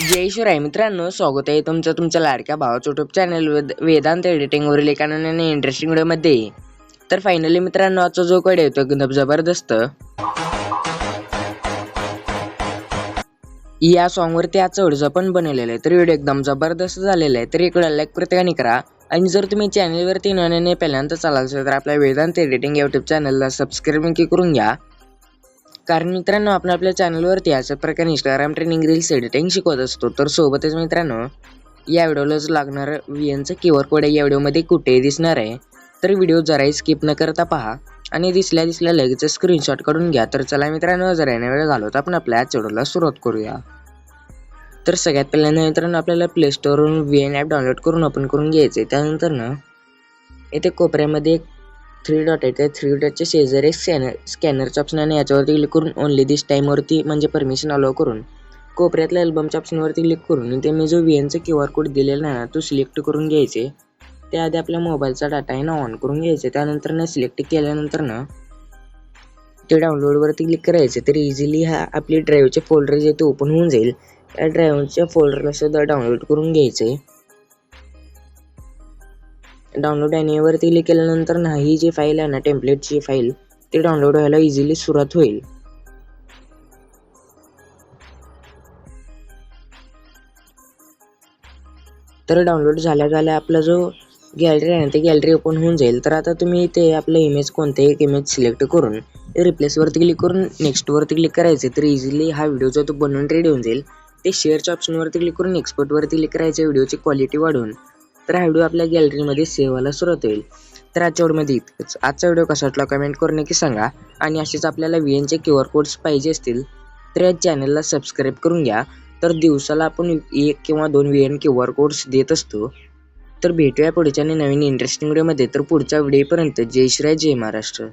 जय शिवराय. मित्रांनो स्वागत आहे तुमचं तुमच्या लाडक्या भावाचं युट्यूब चॅनल वेदांत एडिटिंगवरील एका नवीन इंटरेस्टिंग व्हिडिओमध्ये तर फायनली मित्रांनो आजचा जो कडे येतो एकदम जबरदस्त. या सॉन्गवरती आजचा व्हिडिओ पण बनवलेला आहे तर व्हिडिओ एकदम जबरदस्त झालेला आहे. तर इकडे लाईक प्रत्येकाने करा. आणि जर तुम्ही चॅनलवरती नव्याने पहिल्यांदा चालाल असेल तर आपल्या वेदांत एडिटिंग युट्यूब चॅनलला सबस्क्राईब नक्की करून घ्या. कारण मित्रांनो आपण आपल्या चॅनलवरती अशा प्रकारे इंस्टाग्राम ट्रेनिंग रील्स एडिटिंग शिकवत असतो. तर सोबतच मित्रांनो या व्हिडिओलाच लागणार व्ही एनचं क्यू आर कोड या व्हिडिओमध्ये कुठेही दिसणार आहे. तर व्हिडिओ जराही स्किप न करता पहा आणि दिसल्या दिसल्या लगेच स्क्रीनशॉट काढून घ्या. तर चला मित्रांनो जरा येण्या वेळ घालवत आपण आपल्या व्हिडिओला सुरुवात करूया. तर सगळ्यात पहिल्यांदा मित्रांनो आपल्याला प्ले स्टोरवरून व्ही एन ॲप डाउनलोड करून ओपन करून घ्यायचे त्यानंतर ना येथे कोपऱ्यामध्ये एक थ्री डॉट आहे. त्या थ्री डॉटच्या शेजारी एक स्कॅनर स्कॅनरचं ऑप्शन आणि याच्यावरती क्लिक करून ओनली दिस टाईमवरती म्हणजे परमिशन अलाव करून कोपऱ्यातल्या अल्बमच्या ऑप्शनवरती क्लिक करून ते मी जो व्ही एनचा क्यू आर कोड दिलेला आहे ना तो सिलेक्ट करून घ्यायचे. त्याआधी आपल्या मोबाईलचा डाटा आहे ना ऑन करून घ्यायचे. त्यानंतर ना सिलेक्ट केल्यानंतर ना ते डाउनलोडवरती क्लिक करायचे. तर इझिली हा आपली ड्राईव्हचे फोल्डर जे ते ओपन होऊन जाईल. त्या ड्राईव्हच्या फोल्डरला सुद्धा डाउनलोड करून घ्यायचे. डाउनलोड वरती क्लिक केल्यानंतर ना ही जी फाईल आहे ना टेम्पलेटची फाईल ती डाउनलोड व्हायला इझिली सुरुवात होईल. तर डाउनलोड झाल्या झाल्या आपला जो गॅलरी आहे ना ती गॅलरी ओपन होऊन जाईल. तर आता तुम्ही ते आपलं इमेज कोणते एक इमेज सिलेक्ट करून रिप्लेसवरती क्लिक करून नेक्स्टवरती क्लिक करायचे तर इझिली हा व्हिडिओ जो तो बनवून रेडी होऊन जाईल. ते शेअरच्या ऑप्शनवरती क्लिक करून एक्सपोर्टवरती क्लिक करायचे व्हिडिओची क्वालिटी वाढवून. तर हा व्हिडिओ आपल्या गॅलरीमध्ये सेव्ह व्हायला सुरुवात होईल. तर आजच्या व्हिडिओमध्ये इतकंच आजचा व्हिडिओ कसा वाटला कमेंट करून नक्की सांगा. आणि असेच आपल्याला व्ही एनचे क्यू आर कोड्स पाहिजे असतील तर या चॅनलला सबस्क्राईब करून घ्या. तर दिवसाला आपण एक किंवा दोन V N Q R codes देत असतो. तर भेटूया पुढच्या आणि नवीन इंटरेस्टिंग व्हिडिओमध्ये तर पुढच्या व्हिडिओपर्यंत जय श्री जय महाराष्ट्र.